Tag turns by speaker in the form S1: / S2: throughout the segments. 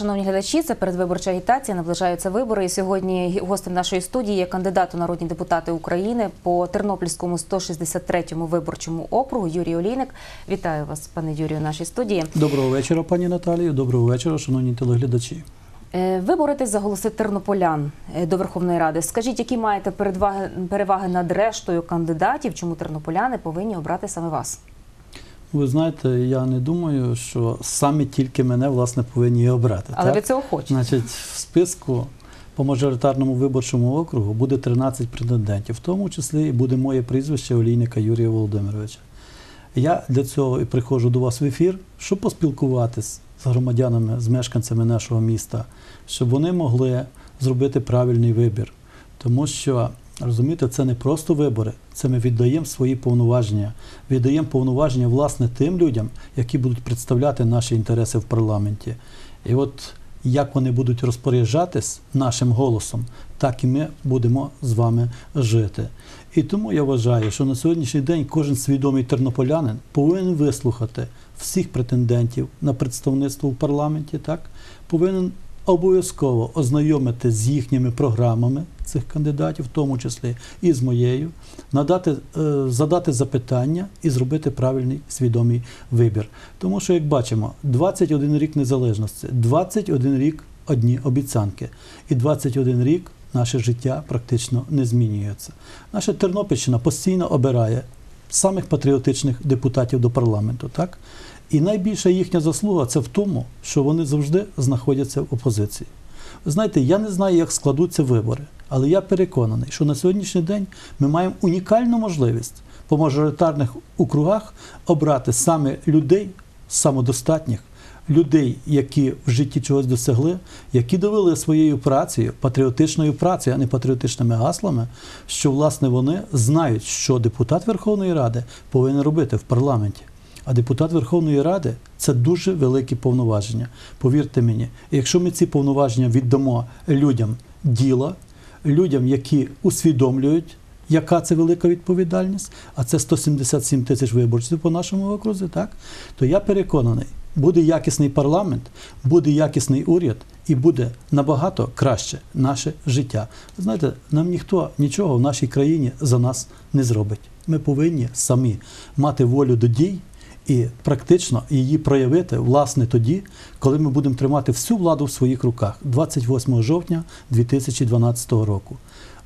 S1: Шановні глядачі. Це передвиборча агітація. Наближаються вибори. І сьогодні гостем нашої студії є кандидат у народні депутати України по Тернопільському 163-му виборчому округу Юрій Олійник. Вітаю вас, пане Юрію, в нашій студії.
S2: Доброго вечора, пані Наталію. Доброго вечора, шановні телеглядачі.
S1: Е, Ви боретесь за голоси тернополян е, до Верховної Ради. Скажіть, які маєте переваги над рештою кандидатів? Чому тернополяни повинні обрати саме вас?
S2: Ви знаєте, я не думаю, що саме тільки мене власне повинні і обрати.
S1: Але
S2: так?
S1: ви цього хочете.
S2: Значить, в списку по мажоритарному виборчому округу буде 13 претендентів, в тому числі і буде моє прізвище олійника Юрія Володимировича. Я для цього і приходжу до вас в ефір, щоб поспілкуватись з громадянами, з мешканцями нашого міста, щоб вони могли зробити правильний вибір. Тому що, розумієте, це не просто вибори, це ми віддаємо свої повноваження, віддаємо повноваження власне тим людям, які будуть представляти наші інтереси в парламенті. І от як вони будуть розпоряджатись нашим голосом, так і ми будемо з вами жити. І тому я вважаю, що на сьогоднішній день кожен свідомий тернополянин повинен вислухати всіх претендентів на представництво в парламенті, так повинен обов'язково ознайомити з їхніми програмами цих кандидатів, в тому числі і з моєю, надати, е, задати запитання і зробити правильний свідомий вибір. Тому що, як бачимо, 21 рік незалежності, 21 рік одні обіцянки, і 21 рік наше життя практично не змінюється. Наша Тернопільщина постійно обирає самих патріотичних депутатів до парламенту, так? І найбільша їхня заслуга це в тому, що вони завжди знаходяться в опозиції. Ви знаєте, я не знаю, як складуться вибори, але я переконаний, що на сьогоднішній день ми маємо унікальну можливість по мажоритарних округах обрати саме людей самодостатніх, людей, які в житті чогось досягли, які довели своєю працею, патріотичною працею, а не патріотичними гаслами, що власне вони знають, що депутат Верховної Ради повинен робити в парламенті. А депутат Верховної Ради це дуже великі повноваження. Повірте мені, якщо ми ці повноваження віддамо людям діла, людям, які усвідомлюють, яка це велика відповідальність, а це 177 тисяч виборців по нашому окрузі, так то я переконаний, буде якісний парламент, буде якісний уряд і буде набагато краще наше життя. Знаєте, нам ніхто нічого в нашій країні за нас не зробить. Ми повинні самі мати волю до дій і практично її проявити власне тоді, коли ми будемо тримати всю владу в своїх руках 28 жовтня 2012 року.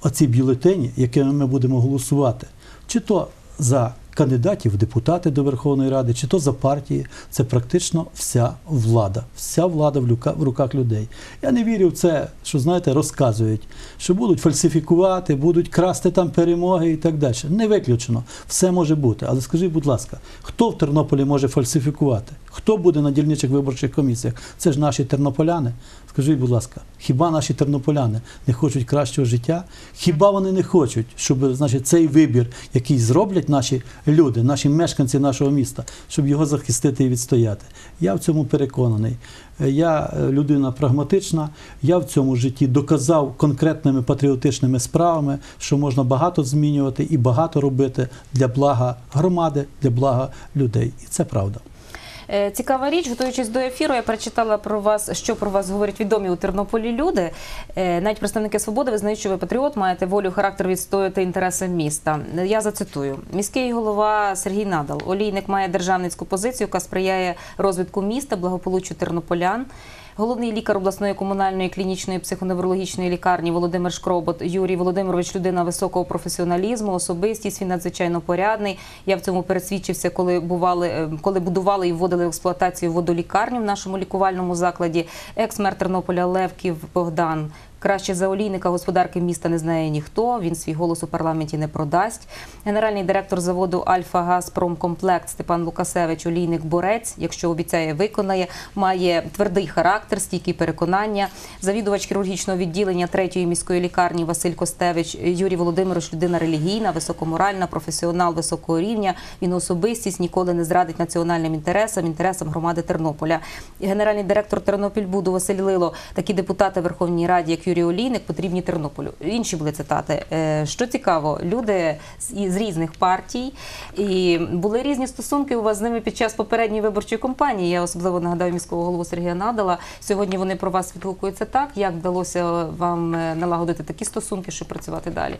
S2: Оці бюлетені, якими ми будемо голосувати, чи то за кандидатів в депутати до Верховної Ради, чи то за партії, це практично вся влада, вся влада в, руках людей. Я не вірю в це, що знаєте, розказують, що будуть фальсифікувати, будуть красти там перемоги і так далі. Не виключено, все може бути. Але скажіть, будь ласка, хто в Тернополі може фальсифікувати? Хто буде на дільничих виборчих комісіях? Це ж наші тернополяни. Скажіть, будь ласка, хіба наші тернополяни не хочуть кращого життя? Хіба вони не хочуть, щоб значить, цей вибір, який зроблять наші люди, наші мешканці нашого міста, щоб його захистити і відстояти? Я в цьому переконаний. Я е, людина прагматична, я в цьому житті доказав конкретними патріотичними справами, що можна багато змінювати і багато робити для блага громади, для блага людей. І це правда.
S1: Е, Цікава річ, готуючись до ефіру, я прочитала про вас, що про вас говорять відомі у Тернополі люди. Е, Навіть представники свободи визнають, що ви патріот, маєте волю, характер відстояти інтереси міста. Я зацитую: міський голова Сергій Надал. Олійник має державницьку позицію, яка сприяє розвитку міста, благополуччю тернополян. Головний лікар обласної комунальної клінічної психоневрологічної лікарні Володимир Шкробот Юрій Володимирович, людина високого професіоналізму, особистість. Він надзвичайно порядний. Я в цьому пересвідчився, коли бували, е, коли будували і вводили в експлуатацію водолікарню в нашому лікувальному закладі. Екс-мер Тернополя Левків Богдан. Краще за олійника господарки міста не знає ніхто. Він свій голос у парламенті не продасть. Генеральний директор заводу Альфа Газпромкомплект Степан Лукасевич, олійник борець, якщо обіцяє, виконає, має твердий характер, стійкі переконання. Завідувач хірургічного відділення третьої міської лікарні Василь Костевич, Юрій Володимирович, людина релігійна, високоморальна, професіонал високого рівня. Він особистість ніколи не зрадить національним інтересам, інтересам громади Тернополя. Генеральний директор Тернопільбуду Василь Лило, такі депутати Верховній Раді, як Юрій Юрій Олійник потрібні Тернополю. Інші були цитати. Е, Що цікаво, люди з, із різних партій і були різні стосунки у вас з ними під час попередньої виборчої кампанії. Я особливо нагадаю міського голову Сергія Надала. Сьогодні вони про вас відгукуються так. Як вдалося вам е, налагодити такі стосунки, щоб працювати далі?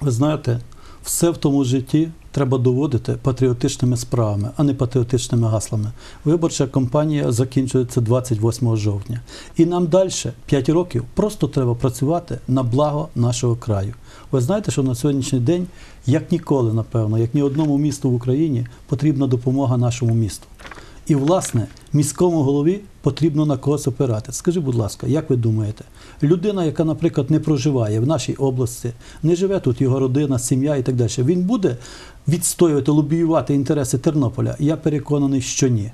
S2: Ви знаєте, все в тому житті треба доводити патріотичними справами, а не патріотичними гаслами. Виборча кампанія закінчується 28 жовтня. І нам далі 5 років просто треба працювати на благо нашого краю. Ви знаєте, що на сьогоднішній день, як ніколи, напевно, як ні одному місту в Україні, потрібна допомога нашому місту. І, власне, міському голові потрібно на когось опирати. Скажіть, будь ласка, як ви думаєте, людина, яка, наприклад, не проживає в нашій області, не живе тут його родина, сім'я і так далі, він буде відстоювати, лобіювати інтереси Тернополя? Я переконаний, що ні.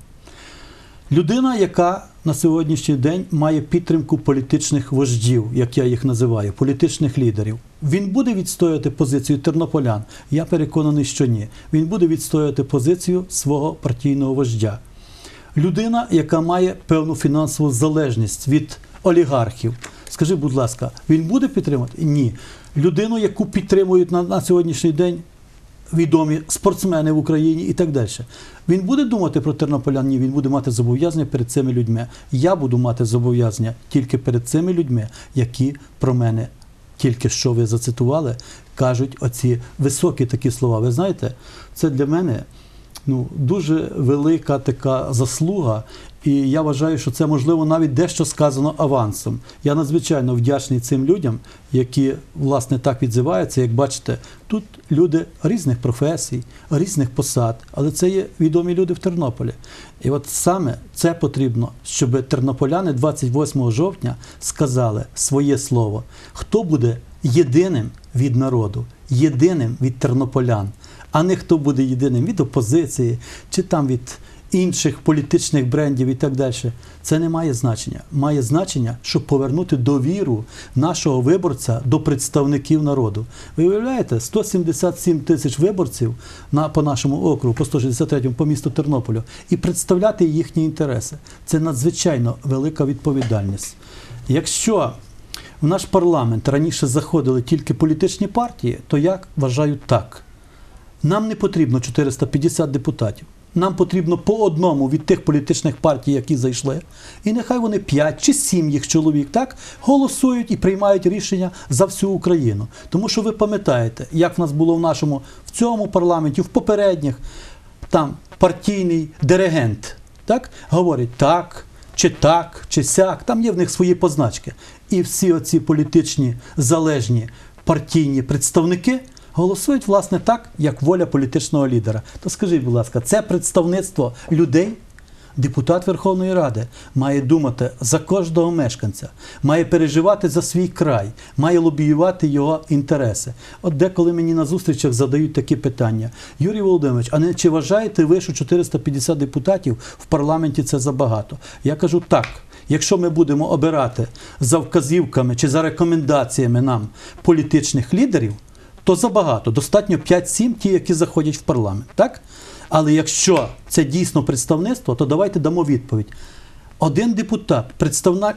S2: Людина, яка на сьогоднішній день має підтримку політичних вождів, як я їх називаю, політичних лідерів. Він буде відстоювати позицію тернополян. Я переконаний, що ні. Він буде відстоювати позицію свого партійного вождя. Людина, яка має певну фінансову залежність від олігархів. Скажи, будь ласка, він буде підтримувати? Ні. Людину, яку підтримують на, на сьогоднішній день відомі спортсмени в Україні і так далі. Він буде думати про тернополян? Ні, він буде мати зобов'язання перед цими людьми. Я буду мати зобов'язання тільки перед цими людьми, які про мене тільки що ви зацитували, кажуть оці високі такі слова. Ви знаєте, це для мене ну, дуже велика така заслуга. І я вважаю, що це можливо навіть дещо сказано авансом. Я надзвичайно вдячний цим людям, які власне так відзиваються. Як бачите, тут люди різних професій, різних посад, але це є відомі люди в Тернополі. І от саме це потрібно, щоб тернополяни 28 жовтня сказали своє слово, хто буде єдиним від народу, єдиним від тернополян, а не хто буде єдиним від опозиції чи там від інших політичних брендів і так далі. Це не має значення. Має значення, щоб повернути довіру нашого виборця до представників народу. Ви уявляєте, 177 тисяч виборців на, по нашому округу, по 163 по місту Тернополю, і представляти їхні інтереси. Це надзвичайно велика відповідальність. Якщо в наш парламент раніше заходили тільки політичні партії, то я вважаю так. Нам не потрібно 450 депутатів. Нам потрібно по одному від тих політичних партій, які зайшли, і нехай вони 5 чи 7 їх чоловік так голосують і приймають рішення за всю Україну. Тому що ви пам'ятаєте, як в нас було в нашому в цьому парламенті, в попередніх там партійний диригент так говорить так, чи так, чи сяк. Там є в них свої позначки. І всі оці політичні залежні партійні представники голосують власне так, як воля політичного лідера. То скажіть, будь ласка, це представництво людей? Депутат Верховної Ради має думати за кожного мешканця, має переживати за свій край, має лобіювати його інтереси. От деколи мені на зустрічах задають такі питання: Юрій Володимирович, а не чи вважаєте ви, що 450 депутатів в парламенті це забагато? Я кажу так. Якщо ми будемо обирати за вказівками чи за рекомендаціями нам політичних лідерів, то забагато. Достатньо 5-7 ті, які заходять в парламент. Так? Але якщо це дійсно представництво, то давайте дамо відповідь. Один депутат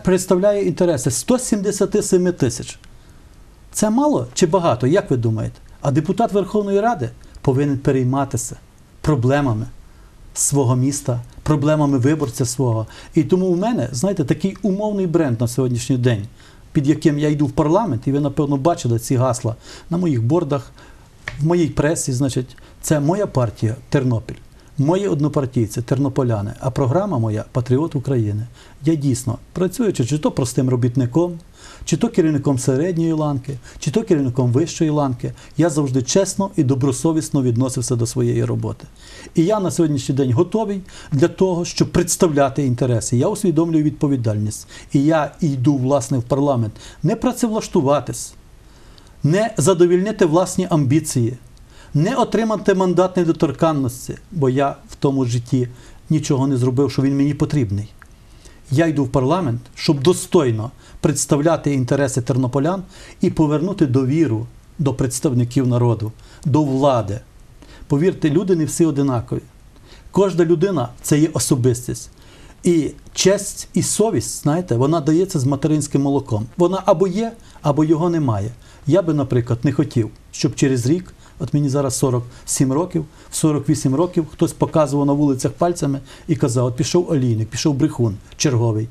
S2: представляє інтереси 177 тисяч. Це мало чи багато? Як ви думаєте? А депутат Верховної Ради повинен перейматися проблемами свого міста, проблемами виборця свого. І тому в мене, знаєте, такий умовний бренд на сьогоднішній день, під яким я йду в парламент, і ви, напевно, бачили ці гасла на моїх бордах, в моїй пресі, значить, це моя партія Тернопіль. Мої однопартійці тернополяни, а програма моя Патріот України. Я дійсно працюючи чи то простим робітником, чи то керівником середньої ланки, чи то керівником вищої ланки, я завжди чесно і добросовісно відносився до своєї роботи. І я на сьогоднішній день готовий для того, щоб представляти інтереси. Я усвідомлюю відповідальність. І я йду власне в парламент не працевлаштуватись, не задовільнити власні амбіції, не отримати мандат недоторканності, бо я в тому житті нічого не зробив, що він мені потрібний. Я йду в парламент, щоб достойно представляти інтереси тернополян і повернути довіру до представників народу, до влади. Повірте, люди не всі одинакові. Кожна людина це є особистість. І честь і совість, знаєте, вона дається з материнським молоком. Вона або є, або його немає. Я би, наприклад, не хотів, щоб через рік, от мені зараз 47 років, в 48 років хтось показував на вулицях пальцями і казав: от пішов олійник, пішов брехун, черговий.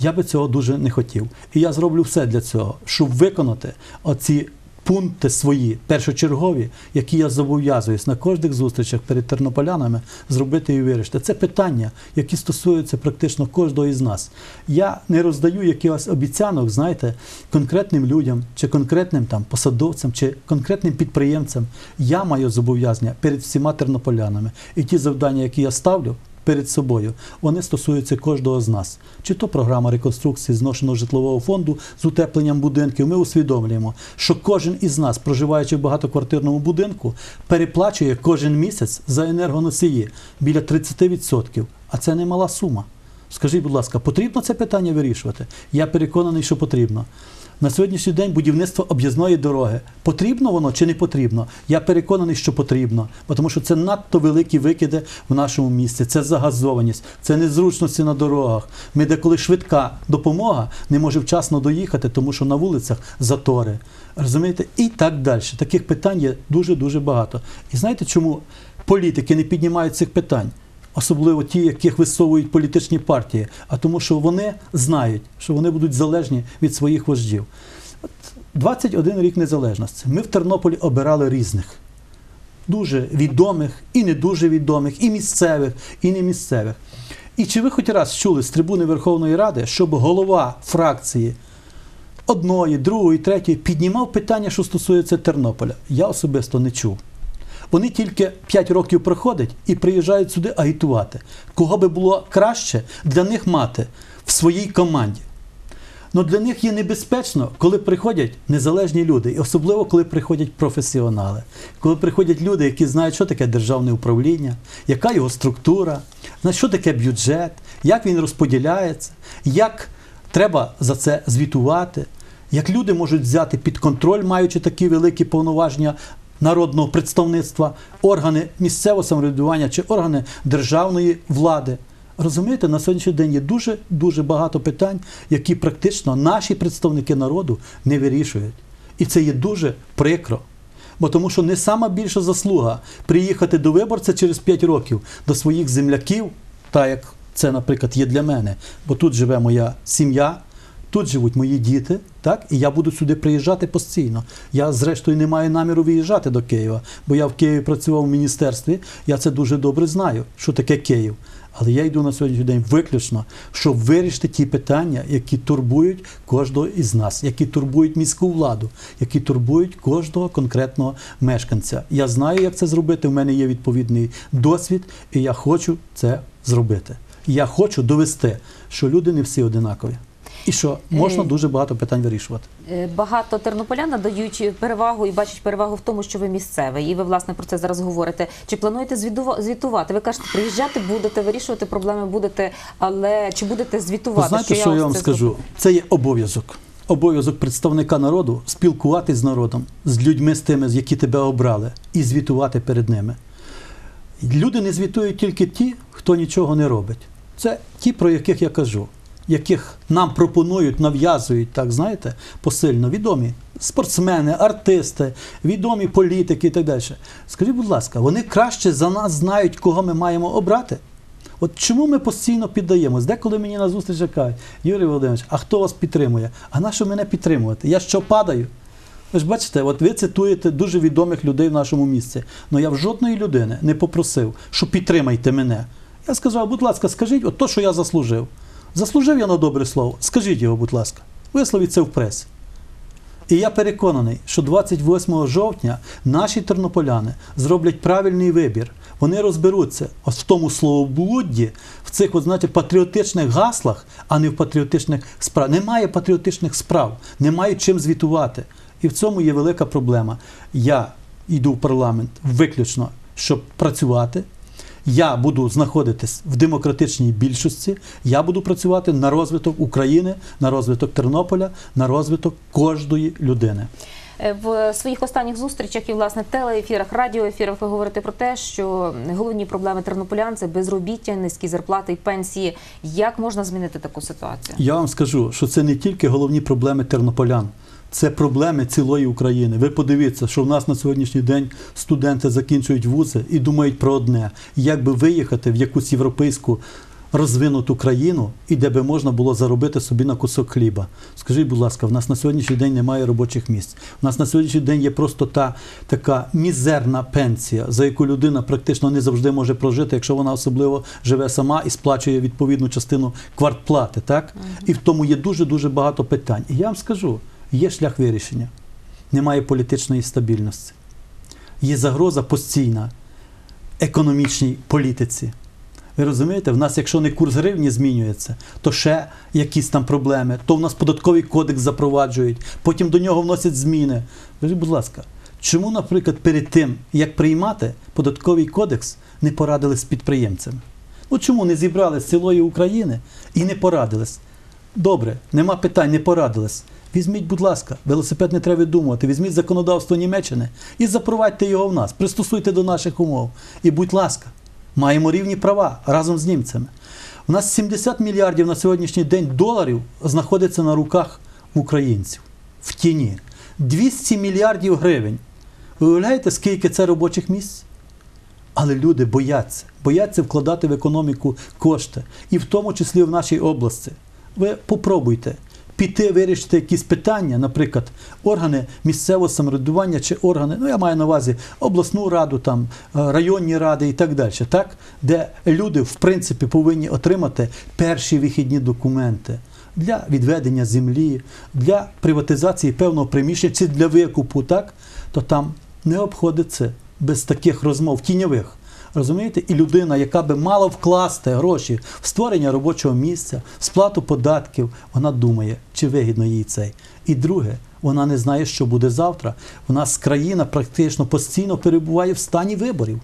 S2: Я би цього дуже не хотів. І я зроблю все для цього, щоб виконати оці пункти свої, першочергові, які я зобов'язуюсь на кожних зустрічах перед тернополянами зробити і вирішити. Це питання, які стосуються практично кожного із нас. Я не роздаю якихось обіцянок, знаєте, конкретним людям, чи конкретним там посадовцям, чи конкретним підприємцям. Я маю зобов'язання перед всіма тернополянами. І ті завдання, які я ставлю, перед собою, вони стосуються кожного з нас. Чи то програма реконструкції зношеного житлового фонду з утепленням будинків, ми усвідомлюємо, що кожен із нас, проживаючи в багатоквартирному будинку, переплачує кожен місяць за енергоносії біля 30%. А це немала сума. Скажіть, будь ласка, потрібно це питання вирішувати? Я переконаний, що потрібно. На сьогоднішній день будівництво об'їзної дороги. Потрібно воно чи не потрібно? Я переконаний, що потрібно, тому що це надто великі викиди в нашому місті. Це загазованість, це незручності на дорогах. Ми деколи швидка допомога не може вчасно доїхати, тому що на вулицях затори. Розумієте? І так далі. Таких питань є дуже-дуже багато. І знаєте, чому політики не піднімають цих питань? Особливо ті, яких висовують політичні партії, а тому, що вони знають, що вони будуть залежні від своїх вождів. От 21 рік незалежності. Ми в Тернополі обирали різних, дуже відомих і не дуже відомих, і місцевих, і не місцевих. І чи ви хоч раз чули з трибуни Верховної Ради, щоб голова фракції одної, другої, третьої піднімав питання, що стосується Тернополя? Я особисто не чув. Вони тільки 5 років проходять і приїжджають сюди агітувати. Кого би було краще для них мати в своїй команді. Ну для них є небезпечно, коли приходять незалежні люди, і особливо коли приходять професіонали, коли приходять люди, які знають, що таке державне управління, яка його структура, знають, що таке бюджет, як він розподіляється, як треба за це звітувати, як люди можуть взяти під контроль, маючи такі великі повноваження народного представництва, органи місцевого самоврядування чи органи державної влади. Розумієте, на сьогоднішній день є дуже дуже багато питань, які практично наші представники народу не вирішують. І це є дуже прикро. Бо тому що не сама більша заслуга приїхати до виборця через 5 років до своїх земляків, так як це, наприклад, є для мене, бо тут живе моя сім'я, тут живуть мої діти, так, і я буду сюди приїжджати постійно. Я, зрештою, не маю наміру виїжджати до Києва, бо я в Києві працював в міністерстві, я це дуже добре знаю, що таке Київ. Але я йду на сьогоднішній день виключно, щоб вирішити ті питання, які турбують кожного із нас, які турбують міську владу, які турбують кожного конкретного мешканця. Я знаю, як це зробити. У мене є відповідний досвід, і я хочу це зробити. Я хочу довести, що люди не всі одинакові. І що можна
S1: Е,
S2: дуже багато питань вирішувати.
S1: Е, Багато тернополян надають перевагу і бачать перевагу в тому, що ви місцевий, і ви власне про це зараз говорите. Чи плануєте звітува- звітувати? Ви кажете, приїжджати будете, вирішувати проблеми будете, але чи будете звітувати?
S2: Ви знаєте, що я
S1: ось
S2: вам
S1: це
S2: скажу?
S1: зроблю?
S2: Це є обов'язок. Обов'язок представника народу спілкуватись з народом, з людьми, з тими, які тебе обрали, і звітувати перед ними. Люди не звітують тільки ті, хто нічого не робить. Це ті, про яких я кажу, яких нам пропонують, нав'язують, так знаєте, посильно відомі спортсмени, артисти, відомі політики і так далі. Скажіть, будь ласка, вони краще за нас знають, кого ми маємо обрати? От чому ми постійно піддаємось? Деколи мені на зустрічі кажуть, Юрій Володимирович, а хто вас підтримує? А на що мене підтримувати? Я що падаю? Ви ж бачите, от ви цитуєте дуже відомих людей в нашому місці. але я в жодної людини не попросив, що підтримайте мене. Я сказав, будь ласка, скажіть, от то, що я заслужив. Заслужив я на добре слово. Скажіть його, будь ласка. Висловіть це в пресі. І я переконаний, що 28 жовтня наші тернополяни зроблять правильний вибір. Вони розберуться в тому словоблудді, в цих, от, знаєте, патріотичних гаслах, а не в патріотичних справах. Немає патріотичних справ, немає чим звітувати. І в цьому є велика проблема. Я йду в парламент виключно, щоб працювати. Я буду знаходитись в демократичній більшості. Я буду працювати на розвиток України, на розвиток Тернополя, на розвиток кожної людини.
S1: Е, В своїх останніх зустрічах і власне телеефірах, радіоефірах ви говорите про те, що головні проблеми тернополян це безробіття, низькі зарплати і пенсії. Як можна змінити таку ситуацію?
S2: Я вам скажу, що це не тільки головні проблеми тернополян, це проблеми цілої України. Ви подивіться, що в нас на сьогоднішній день студенти закінчують вузи і думають про одне: як би виїхати в якусь європейську розвинуту країну і де би можна було заробити собі на кусок хліба. Скажіть, будь ласка, в нас на сьогоднішній день немає робочих місць. У нас на сьогоднішній день є просто та така мізерна пенсія, за яку людина практично не завжди може прожити, якщо вона особливо живе сама і сплачує відповідну частину квартплати. Так? І в тому є дуже дуже багато питань. І я вам скажу, є шлях вирішення. Немає політичної стабільності. Є загроза постійна економічній політиці. Ви розумієте, в нас, якщо не курс гривні змінюється, то ще якісь там проблеми, то в нас податковий кодекс запроваджують, потім до нього вносять зміни. Скажіть, будь ласка, чому, наприклад, перед тим, як приймати податковий кодекс, не порадились з підприємцями? Ну чому не зібрали з цілої України і не порадились? Добре, нема питань, не порадились. Візьміть, будь ласка, велосипед не треба видумувати. Візьміть законодавство Німеччини і запровадьте його в нас, пристосуйте до наших умов. І будь ласка, маємо рівні права разом з німцями. У нас 70 мільярдів на сьогоднішній день доларів знаходиться на руках українців в тіні. 200 мільярдів гривень. Ви уявляєте, скільки це робочих місць? Але люди бояться, бояться вкладати в економіку кошти, і в тому числі в нашій області. Ви попробуйте піти вирішити якісь питання, наприклад, органи місцевого самоврядування чи органи, ну я маю на увазі обласну раду, там е, районні ради і так далі, так? де люди в принципі повинні отримати перші вихідні документи для відведення землі, для приватизації певного приміщення чи для викупу, так? то там не обходиться без таких розмов тіньових. Розумієте? І людина, яка би мала вкласти гроші в створення робочого місця, в сплату податків, вона думає, чи вигідно їй цей. І друге, вона не знає, що буде завтра. У нас країна практично постійно перебуває в стані виборів.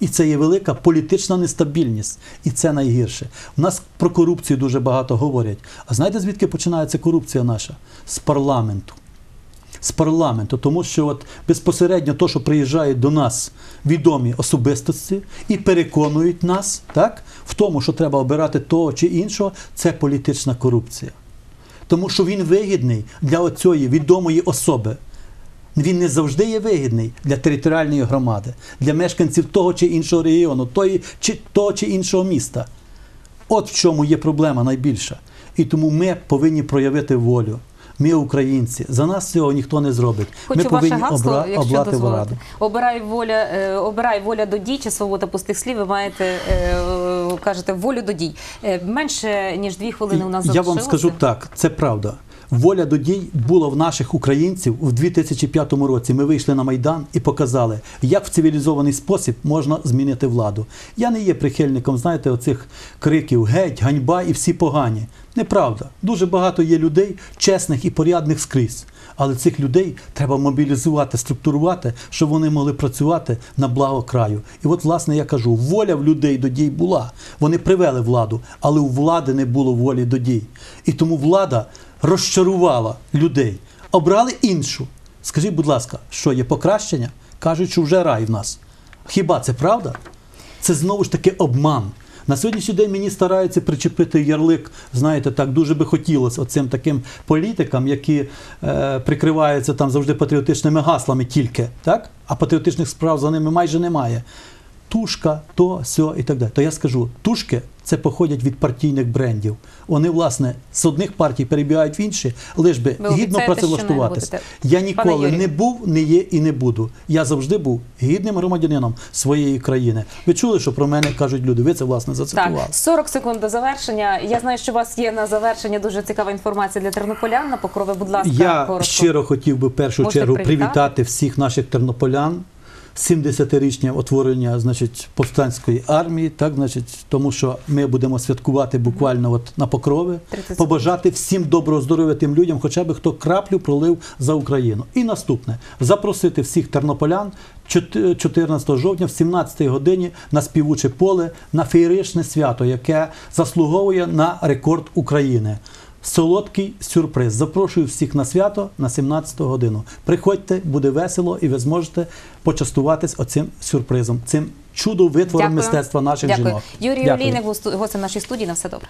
S2: І це є велика політична нестабільність. І це найгірше. У нас про корупцію дуже багато говорять. А знаєте, звідки починається корупція наша? З парламенту з парламенту, тому що от безпосередньо то, що приїжджають до нас відомі особистості і переконують нас так, в тому, що треба обирати того чи іншого, це політична корупція. Тому що він вигідний для оцієї відомої особи. Він не завжди є вигідний для територіальної громади, для мешканців того чи іншого регіону, тої, чи, того чи іншого міста. От в чому є проблема найбільша. І тому ми повинні проявити волю. Ми українці. За нас цього ніхто не зробить.
S1: Хочу
S2: ми повинні
S1: ваше гасло,
S2: обра...
S1: якщо
S2: облати
S1: дозволите.
S2: владу.
S1: Обирай воля, е, обирай воля до дій чи свобода пустих слів. Ви маєте е, кажете волю до дій. Е, менше ніж дві хвилини у нас
S2: Я вам скажу так, це правда. Воля до дій була в наших українців у 2005 році. Ми вийшли на майдан і показали, як в цивілізований спосіб можна змінити владу. Я не є прихильником, знаєте, оцих криків геть, ганьба і всі погані. Неправда. Дуже багато є людей, чесних і порядних скрізь. Але цих людей треба мобілізувати, структурувати, щоб вони могли працювати на благо краю. І от, власне, я кажу, воля в людей до дій була. Вони привели владу, але у влади не було волі до дій. І тому влада розчарувала людей, обрали іншу. Скажіть, будь ласка, що є покращення? Кажуть, що вже рай в нас. Хіба це правда? Це знову ж таки обман. На сьогоднішній день мені стараються причепити ярлик, знаєте, так дуже би хотілося оцим таким політикам, які е, прикриваються там завжди патріотичними гаслами тільки, так? а патріотичних справ за ними майже немає. Тушка, то, сьо і так далі. То я скажу, тушки це походять від партійних брендів. Вони, власне, з одних партій перебігають в інші, лиш би
S1: Ви
S2: гідно
S1: обіцяєте,
S2: працевлаштуватись. Я ніколи не був, не є і не буду. Я завжди був гідним громадянином своєї країни. Ви чули, що про мене кажуть люди? Ви це власне зацитували.
S1: Так, 40 секунд до завершення. Я знаю, що у вас є на завершення дуже цікава інформація для тернополян. На покрови, будь ласка,
S2: Я
S1: коротко.
S2: щиро хотів би в першу
S1: Можете
S2: чергу
S1: привітати
S2: всіх наших тернополян. 70-річне утворення значить, повстанської армії, так, значить, тому що ми будемо святкувати буквально от на покрови, побажати всім доброго здоров'я тим людям, хоча б хто краплю пролив за Україну. І наступне запросити всіх тернополян чот- 14 жовтня в 17 годині на співуче поле на феєричне свято, яке заслуговує на рекорд України. Солодкий сюрприз. Запрошую всіх на свято на 17 годину. Приходьте, буде весело, і ви зможете почастуватись оцим сюрпризом, цим чудо-витвором
S1: Дякую.
S2: мистецтва наших
S1: Дякую.
S2: жінок.
S1: Юрій. Олійник гостем нашої студії. На все добре.